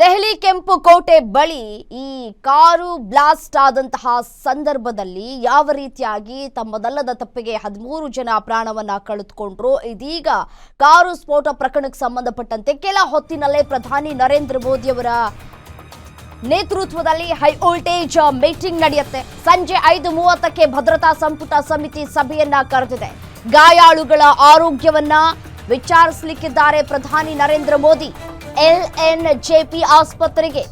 ದೆಹಲಿ ಕೆಂಪು ಕೋಟೆ ಬಳಿ ಈ ಕಾರು ಬ್ಲಾಸ್ಟ್ ಆದಂತಹ ಸಂದರ್ಭದಲ್ಲಿ ಯಾವ ರೀತಿಯಾಗಿ ತಮ್ಮದಲ್ಲದ ತಪ್ಪಿಗೆ ಹದಿಮೂರು ಜನ ಪ್ರಾಣವನ್ನ ಕಳೆದುಕೊಂಡ್ರು? ಇದೀಗ ಕಾರು ಸ್ಫೋಟ ಪ್ರಕರಣಕ್ಕೆ ಸಂಬಂಧಪಟ್ಟಂತೆ ಕೆಲ ಹೊತ್ತಿನಲ್ಲೇ ಪ್ರಧಾನಿ ನರೇಂದ್ರ ಮೋದಿಯವರ ನೇತೃತ್ವದಲ್ಲಿ ಹೈ ವೋಲ್ಟೇಜ್ ಮೀಟಿಂಗ್ ನಡೆಯುತ್ತೆ. ಸಂಜೆ ಐದು ಮೂವತ್ತಕ್ಕೆ ಭದ್ರತಾ ಸಂಪುಟ ಸಮಿತಿ ಸಭೆಯನ್ನ ಕರೆದಿದೆ. ಗಾಯಾಳುಗಳ ಆರೋಗ್ಯವನ್ನ ವಿಚಾರಿಸಲಿಕ್ಕಿದ್ದಾರೆ ಪ್ರಧಾನಿ ನರೇಂದ್ರ ಮೋದಿ. ಎಲ್ಎನ್ ಜೆಪಿ ಆಸ್ಪತ್ರೆಗೆ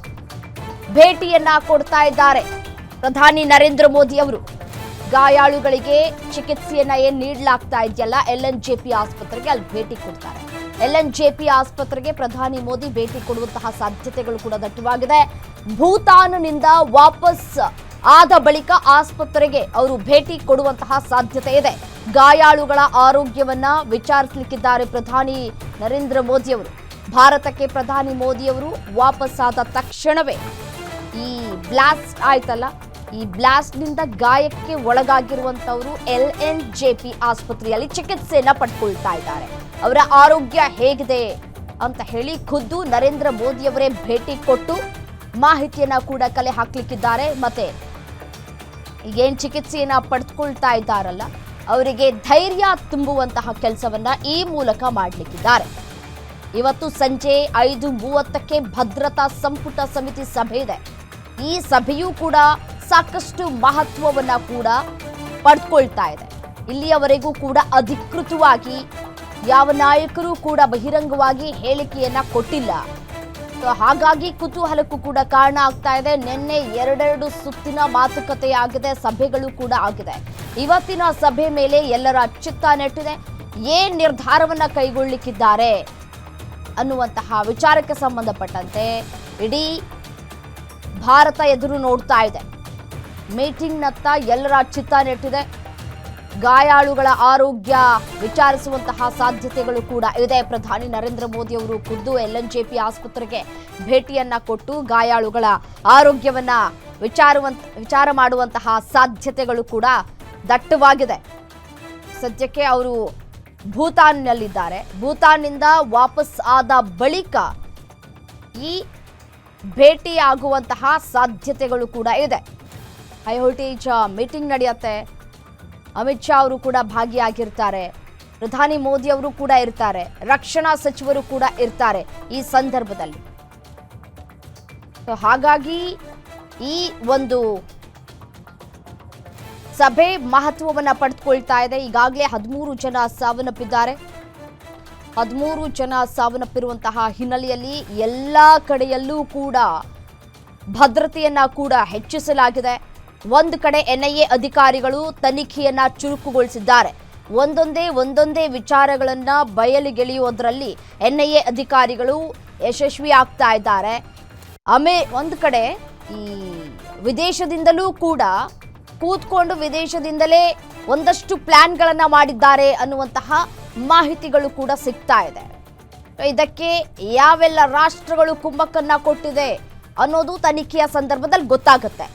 ಭೇಟಿಯನ್ನ ಕೊಡ್ತಾ ಇದ್ದಾರೆ. ಪ್ರಧಾನಿ ನರೇಂದ್ರ ಮೋದಿ ಅವರು. ಗಾಯಾಳುಗಳಿಗೆ ಚಿಕಿತ್ಸೆಯನ್ನ ಏನ್ ನೀಡಲಾಗ್ತಾ ಇದೆಯಲ್ಲ ಎಲ್ ಎನ್ ಜೆ ಪಿ ಆಸ್ಪತ್ರೆಗೆ ಅಲ್ಲಿ ಭೇಟಿ ಕೊಡ್ತಾರೆ. ಎಲ್ ಎನ್ ಜೆ ಪಿ ಆಸ್ಪತ್ರೆಗೆ ಪ್ರಧಾನಿ ಮೋದಿ ಭೇಟಿ ಕೊಡುವಂತಹ ಸಾಧ್ಯತೆಗಳು ಕೂಡ ದಟ್ಟವಾಗಿದೆ. ಭೂತಾನ್ನಿಂದ ವಾಪಸ್ ಆದ ಬಳಿಕ ಆಸ್ಪತ್ರೆಗೆ ಅವರು ಭೇಟಿ ಕೊಡುವಂತಹ ಸಾಧ್ಯತೆ ಇದೆ. ಗಾಯಾಳುಗಳ ಆರೋಗ್ಯವನ್ನ ವಿಚಾರಿಸಲಿಕ್ಕಿದ್ದಾರೆ ಪ್ರಧಾನಿ ನರೇಂದ್ರ ಮೋದಿ ಅವರು ಭಾರತಕ್ಕೆ ಪ್ರಧಾನಿ ಮೋದಿಯವರು ವಾಪಸ್ಸಾದ ತಕ್ಷಣವೇ ಈ ಬ್ಲಾಸ್ಟ್ ಆಯ್ತಲ್ಲ? ಈ ಬ್ಲಾಸ್ಟ್ನಿಂದ ಗಾಯಕ್ಕೆ ಒಳಗಾಗಿರುವಂತವರು ಎಲ್ ಎನ್ ಜೆ ಪಿ ಆಸ್ಪತ್ರೆಯಲ್ಲಿ ಚಿಕಿತ್ಸೆಯನ್ನು ಪಡ್ಕೊಳ್ತಾ ಇದ್ದಾರೆ. ಅವರ ಆರೋಗ್ಯ ಹೇಗಿದೆ ಅಂತ ಹೇಳಿ ಖುದ್ದು ನರೇಂದ್ರ ಮೋದಿಯವರೇ ಭೇಟಿ ಕೊಟ್ಟು ಮಾಹಿತಿಯನ್ನ ಕೂಡ ಕಲೆ ಹಾಕ್ಲಿಕ್ಕಿದ್ದಾರೆ. ಮತ್ತೆ ಏನ್ ಚಿಕಿತ್ಸೆಯನ್ನು ಪಡೆದುಕೊಳ್ತಾ ಇದ್ದಾರಲ್ಲ, ಅವರಿಗೆ ಧೈರ್ಯ ತುಂಬುವಂತಹ ಕೆಲಸವನ್ನ ಈ ಮೂಲಕ ಮಾಡಲಿಕ್ಕಿದ್ದಾರೆ. ಇವತ್ತು ಸಂಜೆ ಐದು ಮೂವತ್ತಕ್ಕೆ ಭದ್ರತಾ ಸಂಪುಟ ಸಮಿತಿ ಸಭೆ ಇದೆ. ಈ ಸಭೆಯೂ ಕೂಡ ಸಾಕಷ್ಟು ಮಹತ್ವವನ್ನ ಕೂಡ ಪಡ್ಕೊಳ್ತಾ ಇದೆ. ಇಲ್ಲಿಯವರೆಗೂ ಕೂಡ ಅಧಿಕೃತವಾಗಿ ಯಾವ ನಾಯಕರು ಕೂಡ ಬಹಿರಂಗವಾಗಿ ಹೇಳಿಕೆಯನ್ನ ಕೊಟ್ಟಿಲ್ಲ. ಹಾಗಾಗಿ ಕುತೂಹಲಕ್ಕೂ ಕೂಡ ಕಾರಣ ಆಗ್ತಾ ಇದೆ. ನಿನ್ನೆ ಎರಡೆರಡು ಸುತ್ತಿನ ಮಾತುಕತೆ ಆಗಿದೆ, ಸಭೆಗಳು ಕೂಡ ಆಗಿದೆ. ಇವತ್ತಿನ ಸಭೆ ಮೇಲೆ ಎಲ್ಲರ ಚಿತ್ತ ನೆಟ್ಟಿದೆ. ಏನ್ ನಿರ್ಧಾರವನ್ನ ಕೈಗೊಳ್ಳಿಕ್ಕಿದ್ದಾರೆ ಅನ್ನುವಂತಹ ವಿಚಾರಕ್ಕೆ ಸಂಬಂಧಪಟ್ಟಂತೆ ಇಡೀ ಭಾರತ ಎದುರು ನೋಡ್ತಾ ಇದೆ. ಮೀಟಿಂಗ್ನತ್ತ ಎಲ್ಲರ ಚಿತ್ತ ನೆಟ್ಟಿದೆ. ಗಾಯಾಳುಗಳ ಆರೋಗ್ಯ ವಿಚಾರಿಸುವಂತಹ ಸಾಧ್ಯತೆಗಳು ಕೂಡ ಇದೆ. ಪ್ರಧಾನಿ ನರೇಂದ್ರ ಮೋದಿ ಅವರು ಖುದ್ದು ಎಲ್ ಎನ್ ಜೆ ಪಿ ಆಸ್ಪತ್ರೆಗೆ ಭೇಟಿಯನ್ನ ಕೊಟ್ಟು ಗಾಯಾಳುಗಳ ಆರೋಗ್ಯವನ್ನ ವಿಚಾರುವಂತ, ವಿಚಾರ ಮಾಡುವಂತಹ ಸಾಧ್ಯತೆಗಳು ಕೂಡ ದಟ್ಟವಾಗಿದೆ. ಸದ್ಯಕ್ಕೆ ಅವರು ಭೂತಾನ್ನಲ್ಲಿದ್ದಾರೆ. ಭೂತಾನ್ನಿಂದ ವಾಪಸ್ ಆದ ಬಳಿಕ ಈ ಭೇಟಿಯಾಗುವಂತಹ ಸಾಧ್ಯತೆಗಳು ಕೂಡ ಇದೆ. ಹೈ ವೋಲ್ಟೇಜ್ ಮೀಟಿಂಗ್ ನಡೆಯುತ್ತೆ. ಅಮಿತ್ ಶಾ ಅವರು ಕೂಡ ಭಾಗಿಯಾಗಿರ್ತಾರೆ. ಪ್ರಧಾನಿ ಮೋದಿ ಅವರು ಕೂಡ ಇರ್ತಾರೆ. ರಕ್ಷಣಾ ಸಚಿವರು ಕೂಡ ಇರ್ತಾರೆ ಈ ಸಂದರ್ಭದಲ್ಲಿ. ಹಾಗಾಗಿ ಈ ಒಂದು ಸಭೆ ಮಹತ್ವವನ್ನ ಪಡೆದುಕೊಳ್ತಾ ಇದೆ. ಈಗಾಗಲೇ ಹದಿಮೂರು ಜನ ಸಾವನ್ನಪ್ಪಿದ್ದಾರೆ. ಹದಿಮೂರು ಜನ ಸಾವನ್ನಪ್ಪಿರುವಂತಹ ಹಿನ್ನೆಲೆಯಲ್ಲಿ ಎಲ್ಲ ಕಡೆಯಲ್ಲೂ ಕೂಡ ಭದ್ರತೆಯನ್ನ ಕೂಡ ಹೆಚ್ಚಿಸಲಾಗಿದೆ. ಒಂದು ಕಡೆ ಎನ್ಐಎ ಅಧಿಕಾರಿಗಳು ತನಿಖೆಯನ್ನ ಚುರುಕುಗೊಳಿಸಿದ್ದಾರೆ. ಒಂದೊಂದೇ ಒಂದೊಂದೇ ವಿಚಾರಗಳನ್ನ ಬಯಲಿಗೆಳೆಯುವುದರಲ್ಲಿ ಎನ್ಐಎ ಅಧಿಕಾರಿಗಳು ಯಶಸ್ವಿ ಆಗ್ತಾ ಇದ್ದಾರೆ. ಆಮೇ ಒಂದು ಕಡೆ ಈ ವಿದೇಶದಿಂದಲೂ ಕೂಡ ಕೂತ್ಕೊಂಡು ವಿದೇಶದಿಂದಲೇ ಒಂದಷ್ಟು ಪ್ಲಾನ್ಗಳನ್ನ ಮಾಡಿದ್ದಾರೆ ಅನ್ನುವಂತಹ ಮಾಹಿತಿಗಳು ಕೂಡ ಸಿಗ್ತಾ ಇದೆ. ಇದಕ್ಕೆ ಯಾವೆಲ್ಲ ರಾಷ್ಟ್ರಗಳು ಕುಮ್ಮಕ್ಕನ್ನ ಕೊಟ್ಟಿದೆ ಅನ್ನೋದು ತನಿಖೆಯ ಸಂದರ್ಭದಲ್ಲಿ ಗೊತ್ತಾಗುತ್ತೆ.